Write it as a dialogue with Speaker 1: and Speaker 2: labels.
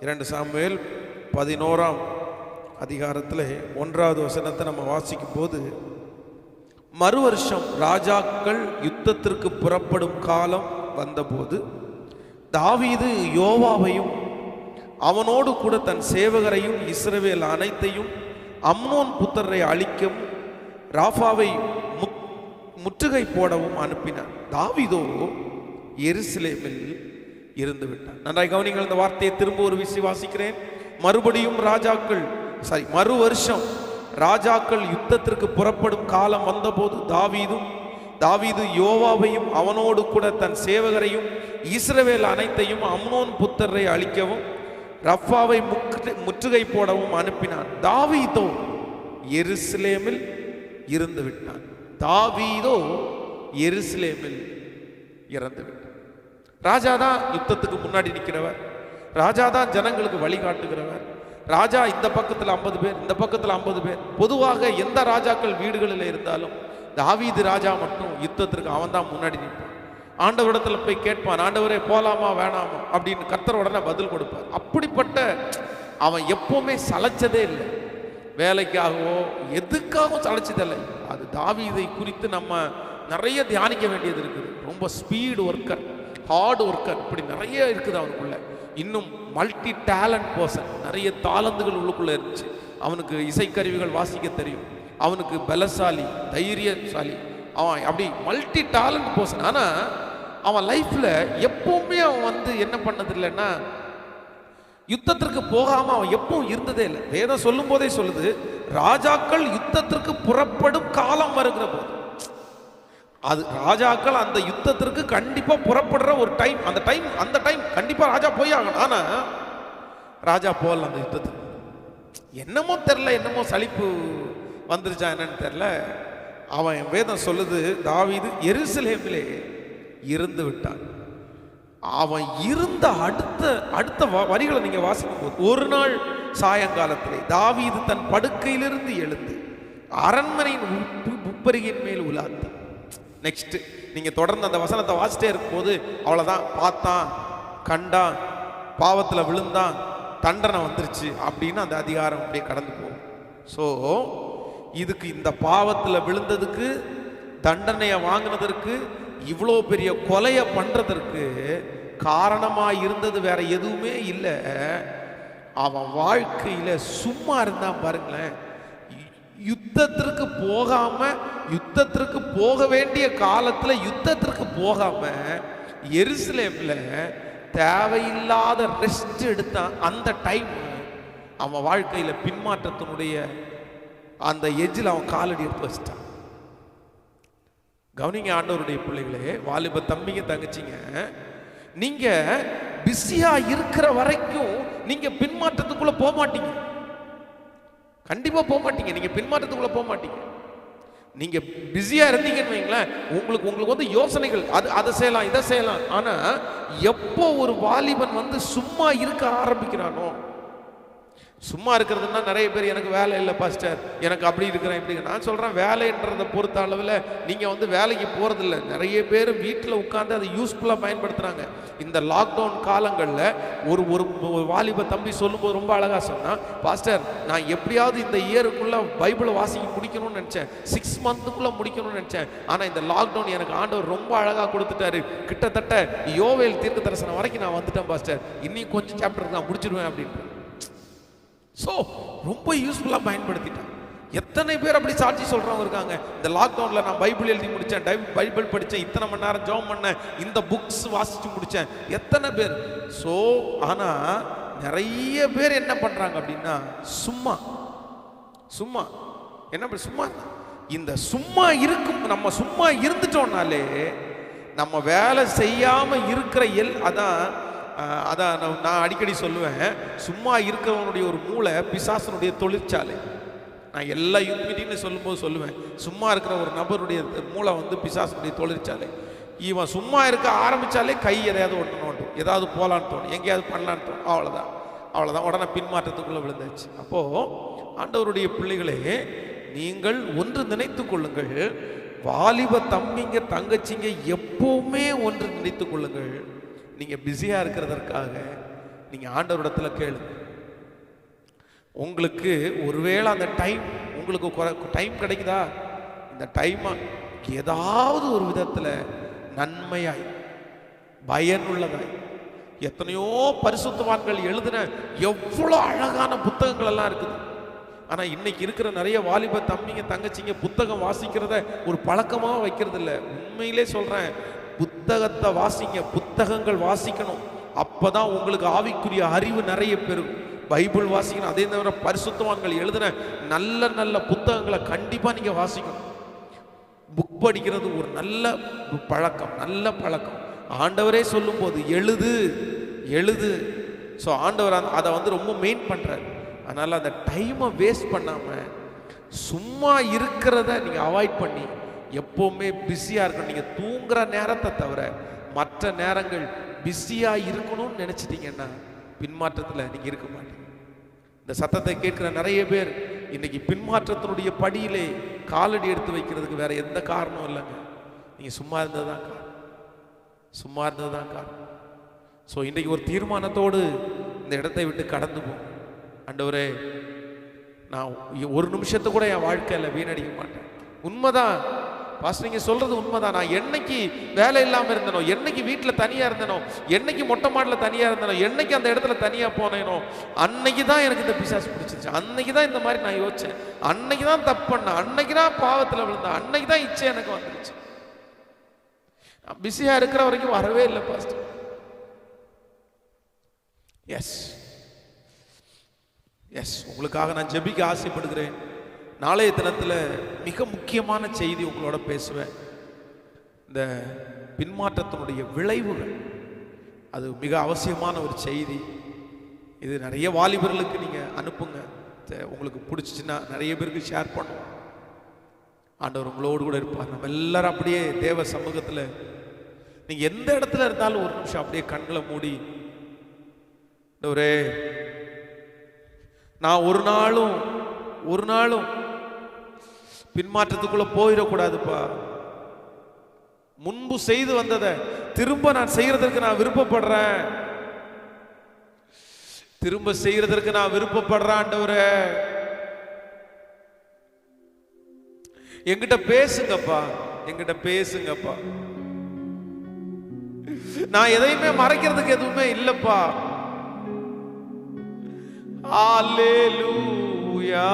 Speaker 1: இரண்டு சாமுவேல் பதினோராம் அதிகாரத்தில் ஒன்றாவது வசனத்தை நம்ம வாசிக்கும் போது மறு வருஷம் ராஜாக்கள் யுத்தத்திற்கு புறப்படும் காலம் வந்தபோது தாவீது யோவாவையும் அவனோடு கூட தன் சேவகரையும் இஸ்ரவேல் அனைத்தையும் அம்னோன் புத்தரை அழிக்கவும் ராஃபாவை முத்- முற்றுகை போடவும் அனுப்பினார். தாவிதோ எருசலேமில் இருந்து விட்டார் நன்றாய் கவனிங்கள் இந்த வார்த்தையை திரும்ப ஒரு விசி வாசிக்கிறேன். மறுபடியும் ராஜாக்கள் சாரி மறு வருஷம் ராஜாக்கள் யுத்தத்திற்கு புறப்படும் காலம் வந்தபோது தாவீதும் தாவீது யோவாவையும் அவனோடு கூட தன் சேவகரையும் இஸ்ரவேல் அனைத்தையும் அம்னோன் புத்தரை அழிக்கவும் ரஃபாவை முற்று- முற்றுகை போடவும் அனுப்பினான். தாவீதோ எருசலேமில் இருந்து விட்டான் தாவீதோ எருசலேமில் இறந்து விட்டான் ராஜா தான் யுத்தத்துக்கு முன்னாடி நிற்கிறவர். ராஜா தான் ஜனங்களுக்கு வழிகாட்டுகிறவர் ராஜா இந்த பக்கத்தில் ஐம்பது பேர் இந்த பக்கத்தில் ஐம்பது பேர். பொதுவாக எந்த ராஜாக்கள் வீடுகளில் இருந்தாலும் தாவீது ராஜா மட்டும் யுத்தத்திற்கு அவன் தான் முன்னாடி நிற்பான். ஆண்டவரிடத்தில் போய் கேட்பான் ஆண்டவரே போலாமா வேணாமா? அப்படின்னு கத்தர உடனே பதில் கொடுப்பார். அப்படிப்பட்ட அவன் எப்போவுமே சளைச்சதே இல்லை. வேலைக்காகவோ எதுக்காகவும் சளைச்சதில்லை அது தாவீதை குறித்து நம்ம நிறைய தியானிக்க வேண்டியது இருக்குது. ரொம்ப ஸ்பீடு ஒர்க்கர் ஹார்ட் ஒர்க்கர் இப்படி நிறைய இருக்குது அவனுக்குள்ள. இன்னும் மல்டி டேலண்ட் பர்சன் நிறைய தாளந்துகள் உள்ளுக்குள்ள இருந்துச்சு. அவனுக்கு இசைக்கருவிகள் வாசிக்க தெரியும். அவனுக்கு பலசாலி தைரியசாலி. அவன் அப்படி மல்டி டேலண்ட் பர்சன் ஆனால் அவன் லைஃப்பில் எப்பவுமே அவன் வந்து என்ன பண்ணது இல்லைன்னா யுத்தத்திற்கு போகாமல் அவன் எப்பவும் இருந்ததே இல்லை. வேதம் சொல்லும் போதே சொல்லுது ராஜாக்கள் யுத்தத்திற்கு புறப்படும் காலம் வருகிற போது. அது ராஜாக்கள் அந்த யுத்தத்திற்கு கண்டிப்பா புறப்படுற ஒரு டைம் அந்த டைம் அந்த டைம் கண்டிப்பா ராஜா போய் ஆகணும். ஆனா ராஜா போகல அந்த யுத்தத்துக்கு. என்னமோ தெரில என்னமோ சலிப்பு வந்துருச்சா என்னன்னு தெரில அவன் வேதம் சொல்லுது தாவீது எருசலேமிலே இருந்து விட்டான். அவன் இருந்த அடுத்த அடுத்த வ- வரிகளை நீங்க வாசிக்கும் போது ஒரு நாள் சாயங்காலத்திலே தாவீது தன் படுக்கையிலிருந்து எழுந்து அரண்மனையின் உப்பு உப்பரிகின் மேல் உலாத்தான் நெக்ஸ்ட் நீங்கள் தொடர்ந்து அந்த வசனத்தை வாசிட்டே இருக்கும்போது அவ்வளோதான் பார்த்தான் கண்டான் பாவத்தில் விழுந்தான் தண்டனை வந்துருச்சு அப்படின்னு அந்த அதிகாரம் அப்படியே கடந்து போகும். ஸோ இதுக்கு இந்த பாவத்தில் விழுந்ததுக்கு தண்டனையை வாங்கினதற்கு இவ்வளோ பெரிய கொலையை பண்ணுறதற்கு காரணமாக இருந்தது வேற எதுவுமே இல்லை. அவன் வாழ்க்கையில் சும்மா இருந்தான் பாருங்களேன். யுத்தத்திற்கு போகாம யுத்தத்திற்கு போக வேண்டிய காலத்துல யுத்தத்திற்கு போகாம எருசலேம்ல தேவையில்லாத ரெஸ்ட் எடுத்தான் அந்த டைம் அவன் வாழ்க்கையில பின்மாற்றத்தினுடைய அந்த எஜ்ஜில் அவன் காலடி எடுத்து வச்சிட்டான். கவனிங்க ஆண்டவருடைய பிள்ளைகளே வாலிப தம்பிங்க தங்கச்சிங்க நீங்க பிஸியா இருக்கிற வரைக்கும் நீங்க பின்மாற்றத்துக்குள்ள போக மாட்டீங்க கண்டிப்பாக போக மாட்டீங்க. நீங்கள் பின்மாற்றத்துக்குள்ள போக மாட்டீங்க. நீங்கள் பிஸியாக இருந்தீங்கன்னு வைங்களேன் உங்களுக்கு உங்களுக்கு வந்து யோசனைகள் அது அதை செய்யலாம் இதை செய்யலாம். ஆனால் எப்போ ஒரு வாலிபன் வந்து சும்மா இருக்க ஆரம்பிக்கிறானோ சும்மா இருக்கிறதுனா நிறைய பேர் எனக்கு வேலை இல்லை பாஸ்டர் எனக்கு அப்படி இருக்கிறேன் இப்படி நான் சொல்கிறேன் வேலைன்றதை பொறுத்த அளவில் நீங்கள் வந்து வேலைக்கு போகிறதில்ல நிறைய பேர் வீட்டில் உட்காந்து அதை யூஸ்ஃபுல்லாக பயன்படுத்துகிறாங்க இந்த லாக்டவுன் காலங்களில் ஒரு ஒரு ஒரு வாலிப தம்பி சொல்லும்போது ரொம்ப அழகாக சொன்னால் பாஸ்டர் நான் எப்படியாவது இந்த இயருக்குள்ளே பைபிளை வாசிக்க முடிக்கணும்னு நினச்சேன். சிக்ஸ் மந்த்துக்குள்ளே முடிக்கணும்னு நினச்சேன். ஆனால் இந்த லாக்டவுன் எனக்கு ஆண்டவர் ரொம்ப அழகாக கொடுத்துட்டாரு. கிட்டத்தட்ட யோவேல் தீர்க்க தரிசனம் வரைக்கும் நான் வந்துட்டேன் பாஸ்டர் இன்னும் கொஞ்சம் சாப்டர் நான் முடிச்சிடுவேன் அப்படின்ட்டு. ஸோ ரொம்ப யூஸ்ஃபுல்லாக பயன்படுத்திட்டேன். எத்தனை பேர் அப்படி சாட்சி சொல்கிறவங்க இருக்காங்க? இந்த லாக்டவுனில் நான் பைபிள் எழுதி முடித்தேன் டை பைபிள் படித்தேன் இத்தனை மணி நேரம் ஜோம் பண்ணேன் இந்த புக்ஸ் வாசித்து முடித்தேன் எத்தனை பேர்? ஸோ ஆனால் நிறைய பேர் என்ன பண்ணுறாங்க அப்படின்னா சும்மா சும்மா என்ன சும்மா இந்த சும்மா இருக்கும் நம்ம சும்மா இருந்துட்டோம்னாலே நம்ம வேலை செய்யாமல் இருக்கிற எல் அதான் அதான் நான் நான் அடிக்கடி சொல்லுவேன். சும்மா இருக்கிறவனுடைய ஒரு மூளை பிசாசனுடைய தொழிற்சாலை. நான் எல்லா யூத் சொல்லும்போது சொல்லுவேன். சும்மா இருக்கிற ஒரு நபருடைய மூளை வந்து பிசாசனுடைய தொழிற்சாலை. இவன் சும்மா இருக்க ஆரம்பிச்சாலே கை எதையாவது ஒன்று நோண்டும். ஏதாவது போகலான்னு தோணும். எங்கேயாவது பண்ணலான்னு தோணும். அவ்வளோதான் அவ்வளோதான் உடனே பின்மாற்றத்துக்குள்ளே விழுந்தாச்சு அப்போது ஆண்டவருடைய பிள்ளைகளே நீங்கள் ஒன்று நினைத்து கொள்ளுங்கள். வாலிப தம்பிங்க தங்கச்சிங்க எப்போவுமே ஒன்று நினைத்து கொள்ளுங்கள். நீங்கள் பிஸியாக இருக்கிறதற்காக நீங்கள் ஆண்டவரிடத்தில் கேளுங்க உங்களுக்கு ஒருவேளை அந்த டைம் உங்களுக்கு குறை டைம் கிடைக்குதா? இந்த டைமை ஏதாவது ஒரு விதத்தில் நன்மையாய் பயனுள்ளதாய் எத்தனையோ பரிசுத்தவான்கள் எழுதின எவ்வளோ அழகான புத்தகங்கள் எல்லாம் இருக்குது. ஆனால் இன்னைக்கு இருக்கிற நிறைய வாலிப தம்பிங்க தங்கச்சிங்க புத்தகம் வாசிக்கிறத ஒரு பழக்கமாக வைக்கிறது இல்லை உண்மையிலே சொல்கிறேன் புத்தகத்தை வாசிங்க புத்தகங்கள் வாசிக்கணும். அப்பதான் உங்களுக்கு ஆவிக்குரிய அறிவு நிறைய பெருகும். பைபிள் வாசிக்கணும் அதே தவிர பரிசுத்தவான்கள் எழுதின நல்ல நல்ல புத்தகங்களை கண்டிப்பா நீங்க வாசிக்கணும். புக் படிக்கிறது ஒரு நல்ல பழக்கம் நல்ல பழக்கம். ஆண்டவரே சொல்லும்போது எழுது எழுது. ஸோ ஆண்டவர் அதை வந்து ரொம்ப மெயின் பண்ணுறாரு அதனால் அந்த டைமை வேஸ்ட் பண்ணாமல் சும்மா இருக்கிறத நீங்கள் அவாய்ட் பண்ணி எப்போவுமே பிஸியாக இருக்கணும். நீங்கள் தூங்குற நேரத்தை தவிர மற்ற நேரங்கள் பிஸியாக இருக்கணும்னு நினச்சிட்டிங்கன்னா பின்மாற்றத்தில் நீங்கள் இருக்க மாட்டீங்க. இந்த சத்தத்தை கேட்குற நிறைய பேர் இன்றைக்கி பின்மாற்றத்தினுடைய படியிலே காலடி எடுத்து வைக்கிறதுக்கு வேற எந்த காரணமும் இல்லைங்க. நீங்கள் சும்மா இருந்ததுதான் காரணம். சும்மா இருந்ததுதான் காரணம். ஸோ இன்றைக்கி ஒரு தீர்மானத்தோடு இந்த இடத்தை விட்டு கடந்து போகும் அண்டவரே நான் ஒரு நிமிஷத்தை கூட என் வாழ்க்கையில் வீணடிக்க மாட்டேன். உண்மைதான் பாஸ்டர் நீங்கள் சொல்கிறது உண்மைதான். நான் என்னைக்கு வேலை இல்லாமல் இருந்தனோ என்னைக்கு வீட்டில் தனியாக இருந்தனோ என்னைக்கு மொட்டை மாடில் தனியாக இருந்தனோ என்னைக்கு அந்த இடத்துல தனியாக போனேனோ அன்னைக்கு தான் எனக்கு இந்த பிசாசு பிடிச்சிருச்சு. அன்னைக்கு தான் இந்த மாதிரி நான் யோசிச்சேன். அன்னைக்கு தான் தப்பு பண்ணேன். அன்னைக்கு தான் பாவத்தில் விழுந்தேன். அன்னைக்கு தான் இச்சை எனக்கு வந்துருச்சு. நான் இருக்கிற வரைக்கும் வரவே இல்லை பாஸ்டர் எஸ் எஸ் உங்களுக்காக நான் ஜெபிக்க ஆசைப்படுகிறேன். நாளைய தினத்தில் மிக முக்கியமான செய்தி உங்களோட பேசுவேன். இந்த பின்மாற்றத்தினுடைய விளைவுகள். அது மிக அவசியமான ஒரு செய்தி. இது நிறைய வாலிபர்களுக்கு நீங்கள் அனுப்புங்க. உங்களுக்கு பிடிச்சிச்சின்னா நிறைய பேருக்கு ஷேர் பண்ணுவோம் ஆண்டவர் உங்களோடு கூட இருப்பார். நம்ம எல்லாரும் அப்படியே தேவ சமூகத்தில் நீங்கள் எந்த இடத்துல இருந்தாலும் ஒரு நிமிஷம் அப்படியே கண்களை மூடி ஆண்டவரே நான் ஒரு நாளும் ஒரு நாளும் பின்மாற்றத்துக்குள்ள போயிடக்கூடாதுப்பா. முன்பு செய்து வந்ததை திரும்ப நான் செய்யறதற்கு நான் விருப்பப்படுறேன். திரும்ப செய்யறதற்கு நான் விருப்பப்படுறேன் எங்கிட்ட என்கிட்ட பேசுங்கப்பா என்கிட்ட பேசுங்கப்பா. நான் எதையுமே மறைக்கிறதுக்கு எதுவுமே இல்லப்பா. ஆலேலூயா